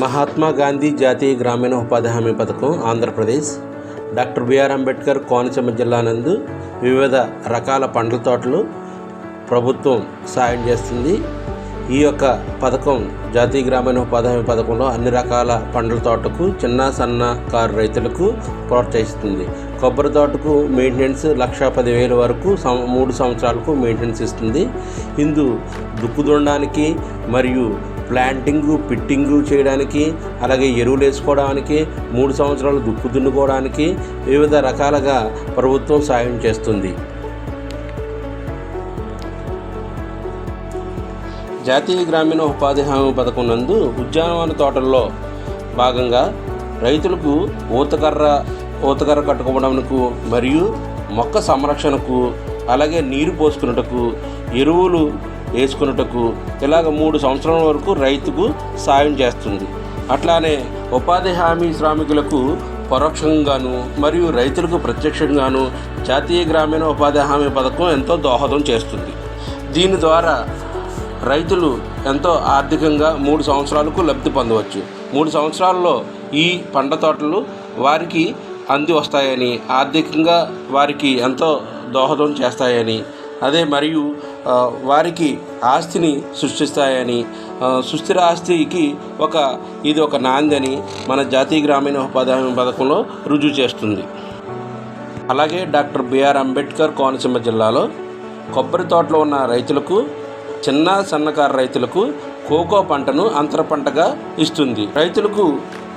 మహాత్మా గాంధీ జాతీయ గ్రామీణ ఉపాధి హామీ పథకం ఆంధ్రప్రదేశ్. డాక్టర్ బిఆర్ అంబేద్కర్ కోనసీమ జిల్లా నందు వివిధ రకాల పండ్ల తోటలు ప్రభుత్వం సాయం చేస్తుంది. ఈ యొక్క పథకం జాతీయ గ్రామీణ ఉపాధి హామీ పథకంలో అన్ని రకాల పండ్ల తోటకు చిన్న సన్న కారు రైతులకు ప్రోత్సహిస్తుంది. కొబ్బరి తోటకు మెయింటెనెన్స్ లక్ష పదివేల వరకు సం మూడు సంవత్సరాలకు మెయింటెనెన్స్ ఇస్తుంది. ఇందు దుక్కు మరియు ప్లాంటింగ్ పిట్టింగు చేయడానికి అలాగే ఎరువులు వేసుకోవడానికి మూడు సంవత్సరాలు దుక్కు దున్నుకోవడానికి వివిధ రకాలుగా ప్రభుత్వం సాయం చేస్తుంది. జాతీయ గ్రామీణ ఉపాధి హామీ పథకం నందు ఉద్యానవన తోటల్లో భాగంగా రైతులకు ఊతకర్ర ఊతకర్ర కట్టుకోవడానికి మరియు మొక్క సంరక్షణకు అలాగే నీరు పోసుకున్నటకు ఎరువులు వేసుకున్నటకు ఇలాగ మూడు సంవత్సరాల వరకు రైతుకు సాయం చేస్తుంది. అట్లానే ఉపాధి హామీ శ్రామికులకు పరోక్షంగాను మరియు రైతులకు ప్రత్యక్షంగాను జాతీయ గ్రామీణ ఉపాధి హామీ పథకం ఎంతో దోహదం చేస్తుంది. దీని ద్వారా రైతులు ఎంతో ఆర్థికంగా మూడు సంవత్సరాలకు లబ్ధి పొందవచ్చు. మూడు సంవత్సరాల్లో ఈ పంట తోటలు వారికి అంది వస్తాయని ఆర్థికంగా వారికి ఎంతో దోహదం చేస్తాయని అదే మరియు వారికి ఆస్తిని సృష్టిస్తాయని సుస్థిర ఆస్తికి ఒక ఇది ఒక నాంది అని మన జాతీయ గ్రామీణ ఉపాధి హామీ పథకంలో రుజువు చేస్తుంది. అలాగే డాక్టర్ బిఆర్ అంబేద్కర్ కోనసీమ జిల్లాలో కొబ్బరి తోటలో ఉన్న రైతులకు చిన్న సన్నకారు రైతులకు కోకో పంటను అంతర పంటగా ఇస్తుంది. రైతులకు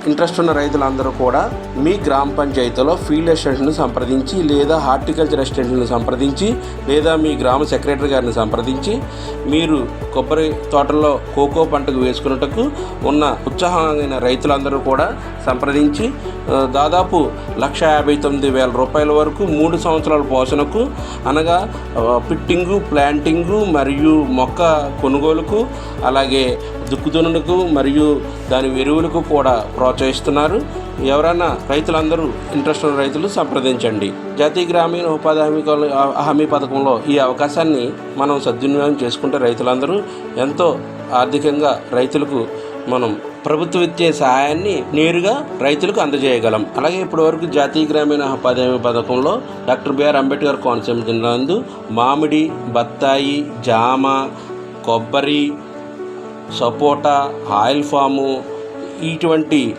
ఇంట్రెస్ట్ ఉన్న రైతులందరూ కూడా మీ గ్రామ పంచాయతీలో ఫీల్డ్ అసిస్టెంట్ను సంప్రదించి లేదా హార్టికల్చర్ అసిస్టెంట్ను సంప్రదించి లేదా మీ గ్రామ సెక్రటరీ గారిని సంప్రదించి మీరు కొబ్బరి తోటల్లో కోకో పంటకు వేసుకున్నటకు ఉన్న ఉత్సాహమైన రైతులందరూ కూడా సంప్రదించి దాదాపు లక్ష యాభై తొమ్మిది వేల రూపాయల వరకు మూడు సంవత్సరాల పోషణకు అనగా పిట్టింగు ప్లాంటింగు మరియు మొక్క కొనుగోలుకు అలాగే దుక్కుదునులకు మరియు దాని ఎరువులకు కూడా ప్రోత్సహిస్తున్నారు. ఎవరైనా రైతులందరూ ఇంట్రెస్ట్ ఉన్న రైతులు సంప్రదించండి. జాతీయ గ్రామీణ ఉపాధి హామీ హామీ పథకంలో ఈ అవకాశాన్ని మనం సద్వినియోగం చేసుకుంటే రైతులందరూ ఎంతో ఆర్థికంగా రైతులకు మనం ప్రభుత్వం ఇచ్చే సహాయాన్ని నేరుగా రైతులకు అందజేయగలం. అలాగే ఇప్పటివరకు జాతీయ గ్రామీణ ఉపాధి హామీ పథకంలో doctor B R Ambedkar Konaseema జిల్లాందు మామిడి బత్తాయి జామ కొబ్బరి సపోటా ఆయిల్ ఫాము ఇటువంటి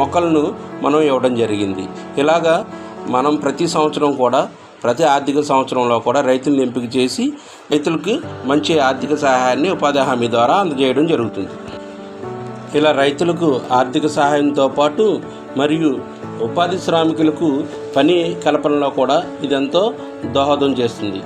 మొక్కలను మనం ఇవ్వడం జరిగింది. ఇలాగా మనం ప్రతి సంవత్సరం కూడా ప్రతి ఆర్థిక సంవత్సరంలో కూడా రైతులను ఎంపిక చేసి రైతులకు మంచి ఆర్థిక సహాయాన్ని ఉపాధి హామీ ద్వారా అందజేయడం జరుగుతుంది. ఇలా రైతులకు ఆర్థిక సహాయంతో పాటు మరియు ఉపాధి శ్రామికులకు పని కల్పనలో కూడా ఇదెంతో దోహదం చేస్తుంది.